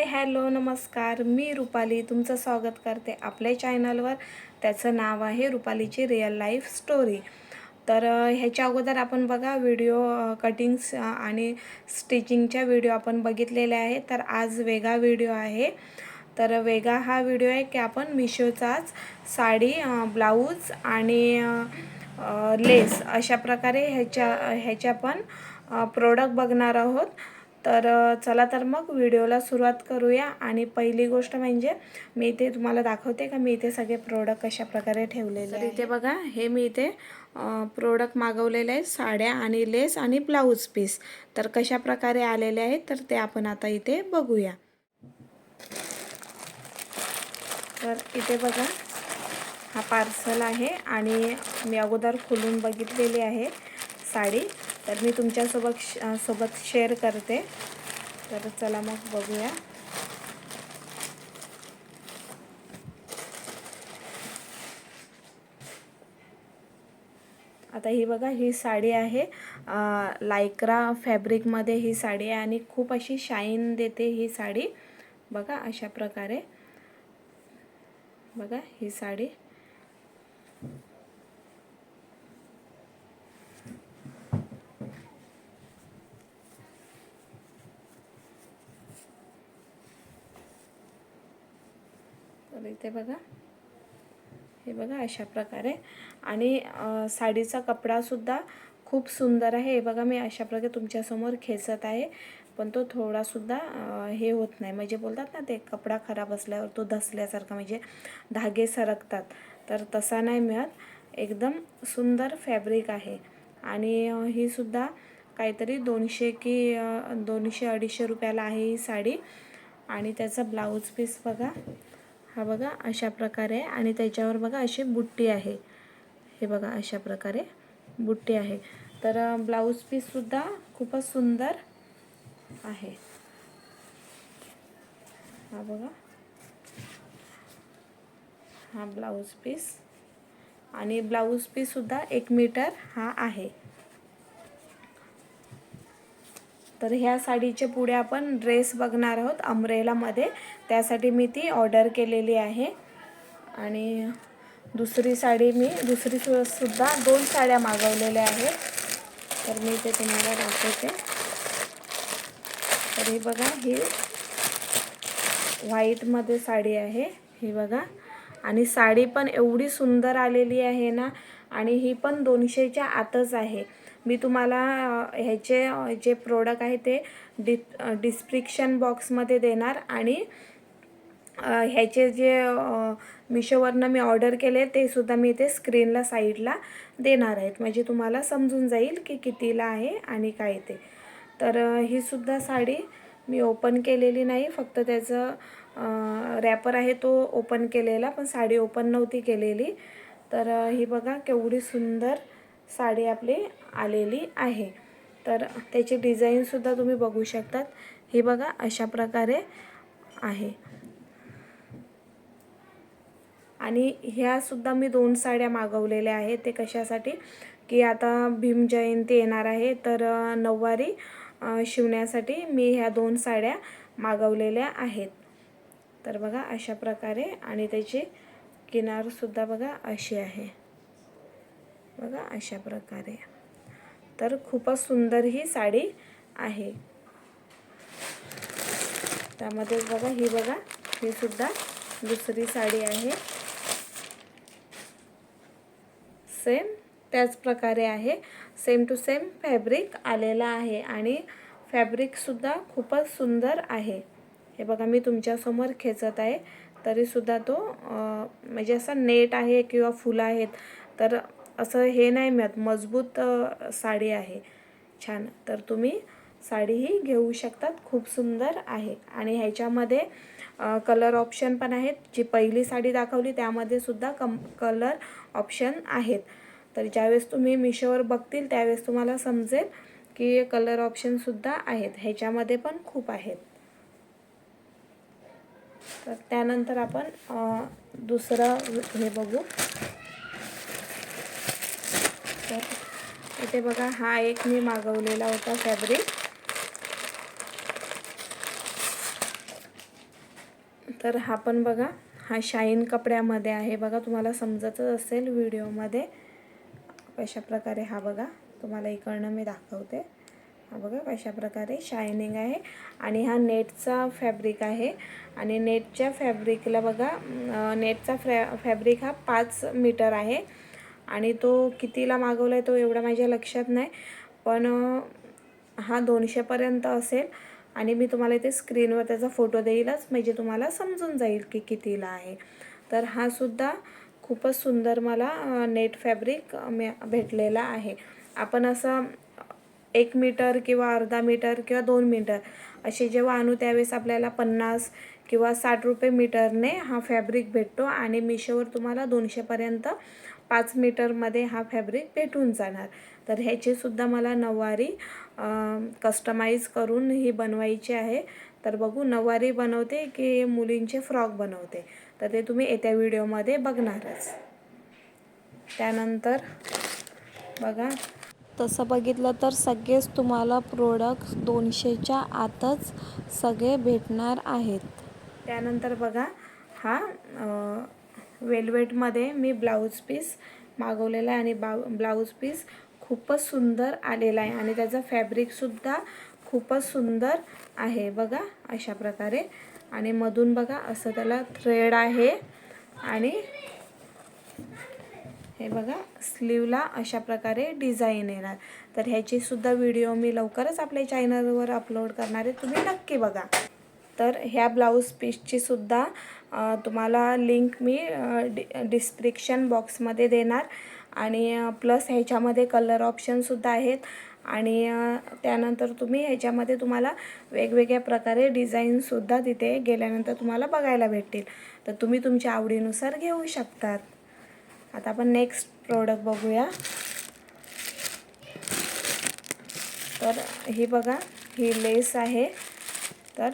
Hi hello नमस्कार. मी रुपाली तुमचं स्वागत करते आपल्या चॅनलवर. त्याचं नाव आहे रुपालीची रिअल लाईफ स्टोरी तर ह्याच्या अगोदर आपण बघा व्हिडिओ कटिंग्स आणि स्टिचिंगच्या व्हिडिओ आपण बघितलेले आहे तर आज वेगळा व्हिडिओ आहे. तर वेगळा हा व्हिडिओ आहे की आपण मिशोचाच साडी ब्लाऊज आणि लेस अशा प्रकारे ह्याच्या ह्याच्या पण प्रोडक्ट बघणार आहोत. तर चला तर मग व्हिडिओला सुरुवात करूया. आणि पहिली गोष्ट म्हणजे मी इथे तुम्हाला दाखवते का? मी इथे सगळे प्रोडक्ट कशा प्रकारे ठेवलेले तर इथे बघा हे मी इथे प्रोडक्ट मागवलेले आहेत. साड्या आणि लेस आणि ब्लाऊज पीस तर कशा प्रकारे आलेले आहेत तर ते आपण आता इथे बघूया. तर इथे बघा हा पार्सल आहे. आणि मी अगोदर खोलून बघितलेली आहे साडी. तर मी तुमच्यासोबत श सोबत शेअर करते. तर चला मग बघूया. आता ही बघा ही साडी आहे. लायक्रा फॅब्रिकमध्ये ही साडी आहे आणि खूप अशी शाईन देते ही साडी. बघा अशा प्रकारे. बघा ही साडी. तर इथे बघा. हे बघा अशा प्रकारे. आणि साडीचा कपडासुद्धा खूप सुंदर आहे. हे बघा मी अशा प्रकारे तुमच्यासमोर खेचत आहे. पण तो थोडासुद्धा हे होत नाही. म्हणजे बोलतात ना ते कपडा खराब असल्यावर तो धसल्यासारखा म्हणजे धागे सरकतात. तर तसा नाही मिळत. एकदम सुंदर फॅब्रिक आहे. आणि ही सुद्धा काहीतरी दोनशे की दोनशे अडीचशे रुपयाला आहे ही साडी. आणि त्याचा ब्लाऊज पीस बघा. हा बघा अशा प्रकारे आहे. आणि त्याच्यावर बघा अशी बुट्टी आहे. हे बघा अशा प्रकारे बुट्टी आहे. तर ब्लाऊज पीससुद्धा खूपच सुंदर आहे. हा बघा. हा ब्लाऊज पीस. आणि ब्लाऊज पीससुद्धा एक मीटर हा आहे. तर ह्या साडीचे पुढे आपण ड्रेस बघणार आहोत अम्ब्रेलामध्ये त्यासाठी मी ती ऑर्डर केलेली आहे. आणि दुसरी साडी मी दुसरी सुद्धा दोन साड्या मागवलेल्या आहेत. तर मी ते तुम्हाला दाखवते. तर ही बघा ही व्हाईटमध्ये साडी आहे. ही बघा. आणि साडी पण एवढी सुंदर आलेली आहे ना. आणि ही पण दोनशेच्या आतच आहे. मी तुम्हाला ह्याचे जे प्रोडक्ट आहे ते डि डिस्क्रिप्शन बॉक्समध्ये देणार आणि ह्याचे जे मिशोवरनं मी ऑर्डर केले ते सुद्धा मी इथे स्क्रीनला साईडला देणार आहेत. म्हणजे तुम्हाला समजून जाईल की कितीला आहे आणि काय ते. तर ही सुद्धा साडी मी ओपन केलेली नाही. फक्त त्याचं रॅपर आहे तो ओपन केलेला पण साडी ओपन नव्हती केलेली. तर ही बघा केवढी सुंदर साडी आपली आलेली आहे. तर त्याची डिझाईनसुद्धा तुम्ही बघू शकतात. हे बघा अशा प्रकारे आहे. आणि ह्यासुद्धा मी दोन साड्या मागवलेल्या आहेत. ते कशासाठी? की आता भीम जयंती येणार आहे तर नऊवारी शिवण्यासाठी मी ह्या दोन साड्या मागवलेल्या आहेत. तर बघा अशा प्रकारे आणि त्याची किनारसुद्धा बघा अशी आहे. बघा अशा प्रकारे. तर खूपच सुंदर ही साडी आहे. त्यामध्ये बघा ही बघा ही सुद्धा दुसरी साडी आहे. सेम त्याच प्रकारे आहे. सेम टू सेम फॅब्रिक आलेला आहे आणि फॅब्रिकसुद्धा खूपच सुंदर आहे. हे बघा मी तुमच्यासमोर खेचत आहे. तरीसुद्धा तो म्हणजे असा नेट आहे किंवा फुलं आहेत तर असं हे नाही मिळत. मजबूत साडी आहे. छान. तर तुम्ही साडीही घेऊ शकतात. खूप सुंदर आहे. आणि ह्याच्यामध्ये कलर ऑप्शन पण आहेत. जी पहिली साडी दाखवली त्यामध्ये सुद्धा कम कलर ऑप्शन आहेत. तर ज्यावेळेस तुम्ही मिशोवर बघतील त्यावेळेस तुम्हाला समजेल की कलर ऑप्शनसुद्धा आहेत. ह्याच्यामध्ये पण खूप आहेत. तर त्यानंतर आपण दुसरं हे बघू. तर इथे बघा हा एक मी मागवलेला होता फॅब्रिक तर हा पण बघा हा शाईन कपड्यामध्ये आहे. बघा तुम्हाला समजतच असेल व्हिडिओमध्ये. कशा प्रकारे हा बघा तुम्हाला इकडनं मी दाखवते. हा बघा कशा प्रकारे शायनिंग आहे. आणि हा नेटचा फॅब्रिक आहे. आणि नेटच्या फॅब्रिकला बघा नेटचा फ्रॅ फॅब्रिक हा पाच मीटर आहे. आणि तो कितीला मागवला आहे तो एवढा माझ्या लक्षात नाही. पण हा दोनशेपर्यंत असेल आणि मी तुम्हाला इथे स्क्रीनवर त्याचा फोटो देईलच. म्हणजे तुम्हाला समजून जाईल की कितीला आहे. तर हा सुद्धा खूपच सुंदर मला नेट फॅब्रिक भेटलेला आहे. आपण असं एक मीटर किंवा अर्धा मीटर किंवा दोन मीटर असे जेव्हा आणू त्यावेळेस आपल्याला पन्नास किंवा साठ रुपये मीटरने हा फॅब्रिक भेटतो. आणि मिशोवर तुम्हाला दोनशेपर्यंत पाच मीटरमध्ये हा फॅब्रिक भेटून जाणार. तर ह्याचीसुद्धा मला नऊवारी कस्टमाइज करून ही बनवायची आहे. तर बघू नऊवारी बनवते की मुलींचे फ्रॉक बनवते. तर ते तुम्ही येत्या व्हिडिओमध्ये बघणारच. त्यानंतर बघा तसं बघितलं तर सगळेच तुम्हाला प्रोडक्ट दोनशेच्या आतच सगळे भेटणार आहेत. त्यानंतर बघा हा वेल्वेटमध्ये मी ब्लाऊज पीस मागवलेला आहे आणि बा ब्लाऊज पीस खूपच सुंदर आलेला आहे आणि त्याचं फॅब्रिकसुद्धा खूपच सुंदर आहे बघा अशा प्रकारे. आणि मधून बघा असं त्याला थ्रेड आहे आणि हे बघा स्लीवला अशा प्रकारे डिझाईन येणार. तर ह्याचीसुद्धा व्हिडिओ मी लवकरच आपल्या चॅनलवर अपलोड करणार आहे. तुम्ही नक्की बघा. तर ह्या ब्लाऊज पीसची सुद्धा तुम्हाला लिंक मी डि डिस्क्रिप्शन बॉक्समध्ये देणार. आणि प्लस ह्याच्यामध्ये कलर ऑप्शनसुद्धा आहेत. आणि त्यानंतर तुम्ही ह्याच्यामध्ये तुम्हाला वेगवेगळ्या प्रकारे डिझाईनसुद्धा तिथे गेल्यानंतर तुम्हाला बघायला भेटतील. तर तुम्ही तुमच्या आवडीनुसार घेऊ शकतात. आता आपण नेक्स्ट प्रोडक्ट बघूया. तर ही बघा ही लेस आहे. तर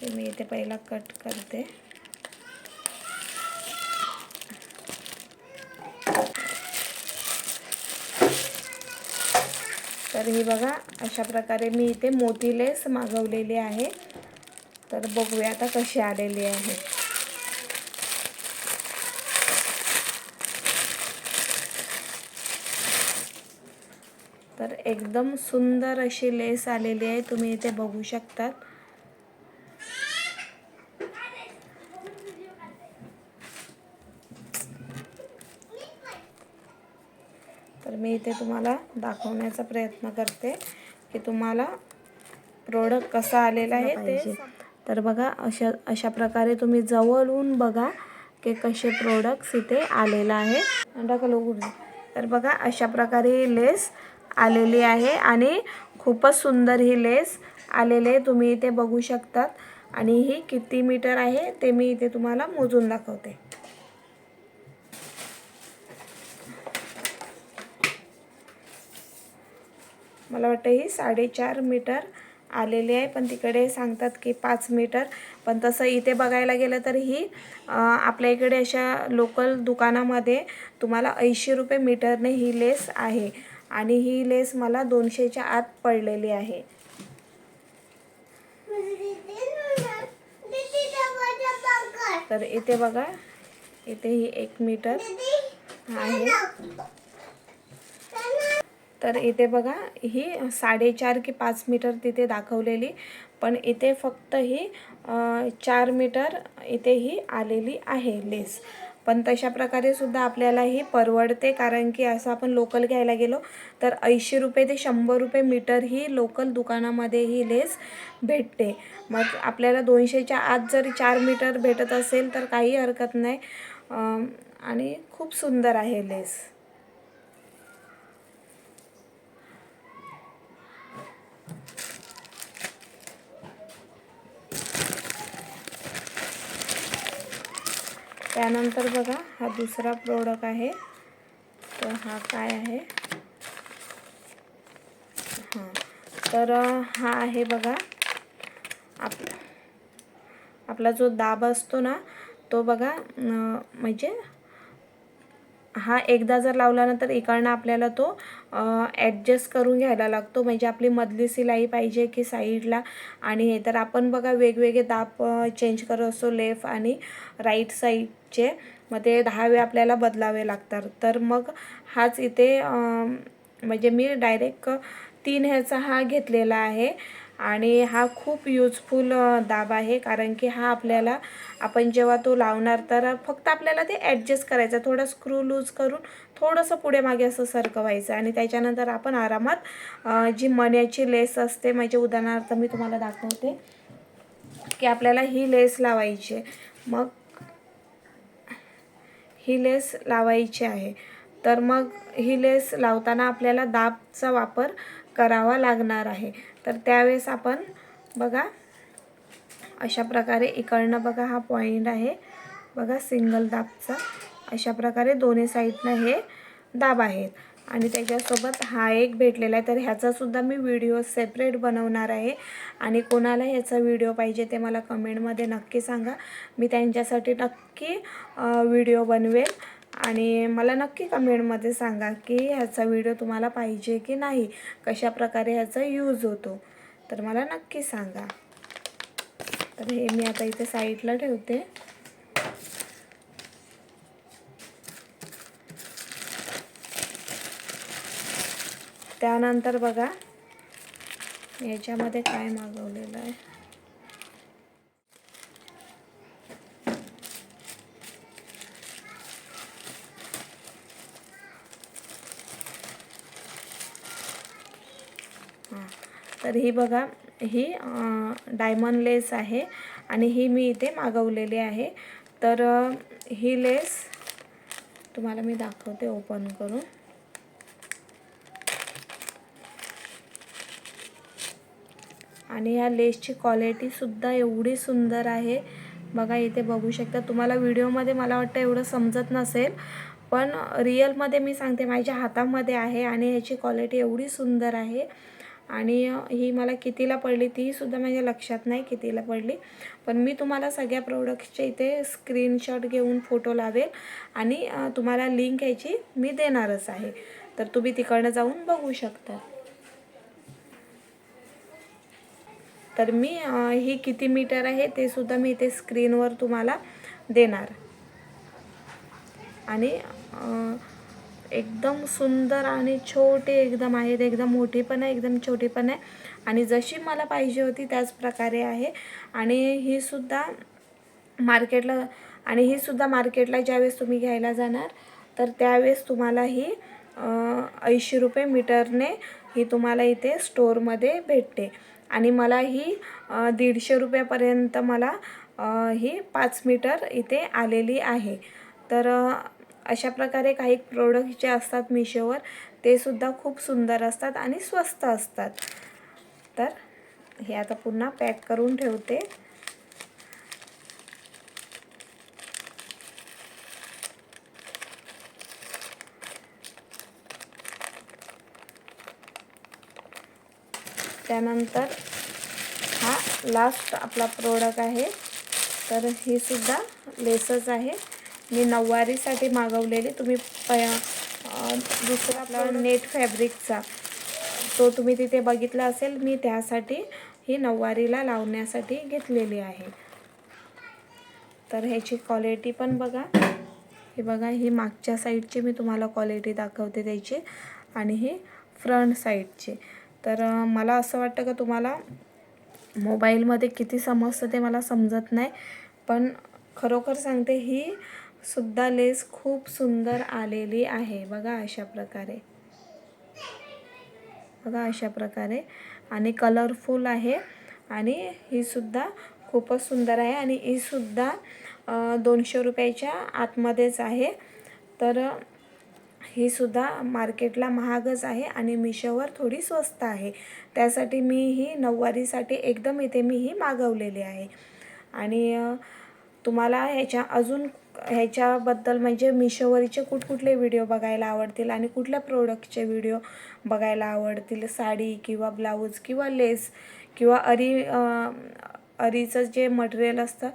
ते मी इथे पहिला कट करते. तर ही बघा अशा प्रकारे मी इथे मोती लेस मागवलेली आहे. तर बघूया आता कशी आलेली आहे. तर एकदम सुंदर अशी लेस आलेली आहे. तुम्ही इथे बघू शकतात. तर मी इथे तुम्हाला दाखवण्याचा प्रयत्न करते की तुम्हाला प्रोडक्ट कसा आलेला आहे ते. तर बघा अशा अशा प्रकारे तुम्ही जवळून बघा की कसे प्रोडक्ट्स इथे आलेला आहे. टाका लोक तर बघा अशा प्रकारे ही लेस आलेली आहे आणि खूपच सुंदर ही लेस आलेली आहे. तुम्ही इथे बघू शकतात. आणि ही किती मीटर आहे ते मी इथे तुम्हाला मोजून दाखवते. मला वाटतं ही साडेचार मीटर आलेली आहे. पण तिकडे सांगतात की पाच मीटर. पण तसं इथे बघायला गेलं तर ही आपल्या इकडे अशा लोकल दुकानामध्ये तुम्हाला ऐंशी रुपये मीटरने ही लेस आहे. आणि ही लेस मला दोनशेच्या आत पडलेली आहे. तर इथे बघा इथे ही एक मीटर आहे. तर इथे बघा ही साडेचार की पाच मीटर तिथे दाखवलेली पण इथे फक्त ही चार मीटर इथे ही आलेली आहे लेस. पण तशा प्रकारे सुद्धा आपल्याला ही परवडते कारण की असं आपण लोकल घ्यायला गेलो तर ऐंशी रुपये ते शंभर रुपये मीटर ही लोकल दुकानामध्ये ही लेस भेटते. मग आपल्याला दोनशेच्या आत जरी चार मीटर भेटत असेल तर काही हरकत नाही. आणि खूप सुंदर आहे लेस. त्यानंतर बघा हा दुसरा प्रोडक्ट आहे. तर हा काय आहे? हां. तर हा आहे बघा आपला आपला जो दाब असतो ना तो बघा म्हणजे हा एकदा जर लावला ना तर इकडनं आपल्याला तो ॲडजस्ट करून घ्यायला लागतो. म्हणजे आपली मधली सिलाई पाहिजे की साईडला. आणि हे तर आपण बघा वेगवेगळे दाब चेंज करत असतो लेफ्ट आणि राईट साईडचे मग ते दहा वेळ आपल्याला बदलावे लागतात. तर मग हाच इथे म्हणजे मी डायरेक्ट तीन ह्याचा हा घेतलेला आहे. आणि हा खूप यूजफुल दाब आहे. कारण की हा आपल्याला आपण जेव्हा तो लावणार तर फक्त आपल्याला ते ॲडजस्ट करायचं. थोडं स्क्रू लूज करून थोडंसं पुढे मागे असं सरकवायचं. आणि त्याच्यानंतर आपण आरामात जी मण्याची लेस असते म्हणजे उदाहरणार्थ मी तुम्हाला दाखवते की आपल्याला ही लेस लावायची मग ही लेस लावायची आहे. तर मग ही लेस लावताना आपल्याला दाबचा वापर करावा लागणार आहे. तर त्यावेळेस आपण बघा अशा प्रकारे इकडनं बघा हा पॉईंट आहे. बघा सिंगल दाबचा. अशा प्रकारे दोन्ही साईडनं हे दाब आहेत. आणि त्याच्यासोबत हा एक भेटलेला आहे. तर ह्याचासुद्धा मी व्हिडिओ सेपरेट बनवणार आहे. आणि कोणाला ह्याचा व्हिडिओ पाहिजे ते मला कमेंटमध्ये नक्की सांगा. मी त्यांच्यासाठी नक्की व्हिडिओ बनवेल. आणि मला नक्की कमेंटमध्ये सांगा की ह्याचा व्हिडिओ तुम्हाला पाहिजे की नाही कशा प्रकारे ह्याचा यूज होतो. तर मला नक्की सांगा. तर हे मी आता इथे साईडला ठेवते. त्यानंतर बघा याच्यामध्ये काय मागवलेलं आहे? तर ही बघा ही डायमंड लेस आहे आणि ही मी इथे मागवलेली आहे. तर ही लेस तुम्हाला मी दाखवते ओपन करून. आणि या लेसची क्वालिटीसुद्धा एवढी सुंदर आहे. बघा इथे बघू शकता. तुम्हाला व्हिडिओमध्ये मला वाटतं एवढं समजत नसेल पण रिअलमध्ये मी सांगते माझ्या हातामध्ये आहे आणि ह्याची क्वालिटी एवढी सुंदर आहे. आणि ही मला कितीला पडली तीसुद्धा माझ्या लक्षात नाही कितीला पडली. पण मी तुम्हाला सगळ्या प्रोडक्ट्सचे इथे स्क्रीनशॉट घेऊन फोटो लावेल आणि तुम्हाला लिंक याची मी देणारच आहे. तर तुम्ही तिकडनं जाऊन बघू शकता. तर मी ही किती मीटर आहे ते सुद्धा मी इथे स्क्रीनवर तुम्हाला देणार. आणि एकदम सुंदर आणि छोटे एकदम आहेत. एकदम मोठी पण आहे एकदम छोटी पण आहे. आणि जशी मला पाहिजे होती त्याच प्रकारे आहे. आणि ही सुद्धा मार्केटला आणि ही सुद्धा मार्केटला ज्यावेळेस तुम्ही घ्यायला जाणार तर त्यावेळेस तुम्हाला ही ऐंशी रुपये मीटरने ही तुम्हाला इथे स्टोअरमध्ये भेटते. आणि मला ही दीडशे रुपयापर्यंत मला ही पाच मीटर इथे आलेली आहे. तर अशा प्रकारे काही प्रोडक्ट जे असतात मिशोवर ते सुद्धा खूप सुंदर असतात आणि स्वस्त असतात. तर हे आता पुन्हा पॅक करून ठेवते. त्यानंतर हा लास्ट आपला प्रोडक्ट आहे. तर ही सुद्धा लेसच आहे. मी नऊवारीसाठी मागवलेली. तुम्ही प दुसरा आपला नेट फॅब्रिकचा. तो तुम्ही तिथे बघितला असेल मी त्यासाठी ही नऊवारीला लावण्यासाठी घेतलेली आहे. तर ह्याची क्वालिटी पण बघा. हे बघा ही मागच्या साईडची मी तुम्हाला क्वालिटी दाखवते त्याची आणि ही फ्रंट साईडची तर मला असं वाटतं का तुम्हाला मोबाईलमध्ये किती समजतं ते मला समजत नाही. पण खरोखर सांगते ही सुद्धा लेस खूप सुंदर आलेली आहे. बघा अशा प्रकारे. बघा अशा प्रकारे. आणि कलरफुल आहे. आणि ही सुद्धा खूपच सुंदर आहे. आणि ही सुद्धा दोनशे रुपयाच्या आतमध्येच आहे. तर ही सुद्धा मार्केटला महागच आहे आणि मिशोवर थोडी स्वस्त आहे. त्यासाठी मी ही नऊवारीसाठी एकदम इथे मी ही मागवलेली आहे. आणि तुम्हाला ह्याच्या अजून ह्याच्याबद्दल म्हणजे मिशोवरचे कुठकुठले व्हिडिओ बघायला आवडतील आणि कुठल्या प्रोडक्टचे व्हिडिओ बघायला आवडतील? साडी किंवा ब्लाऊज किंवा लेस किंवा अरी अरीचं जे मटेरियल असतं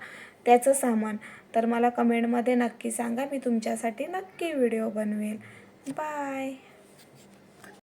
त्याचं सामान. तर मला कमेंटमध्ये नक्की सांगा. मी तुमच्यासाठी नक्की व्हिडिओ बनवेल. बाय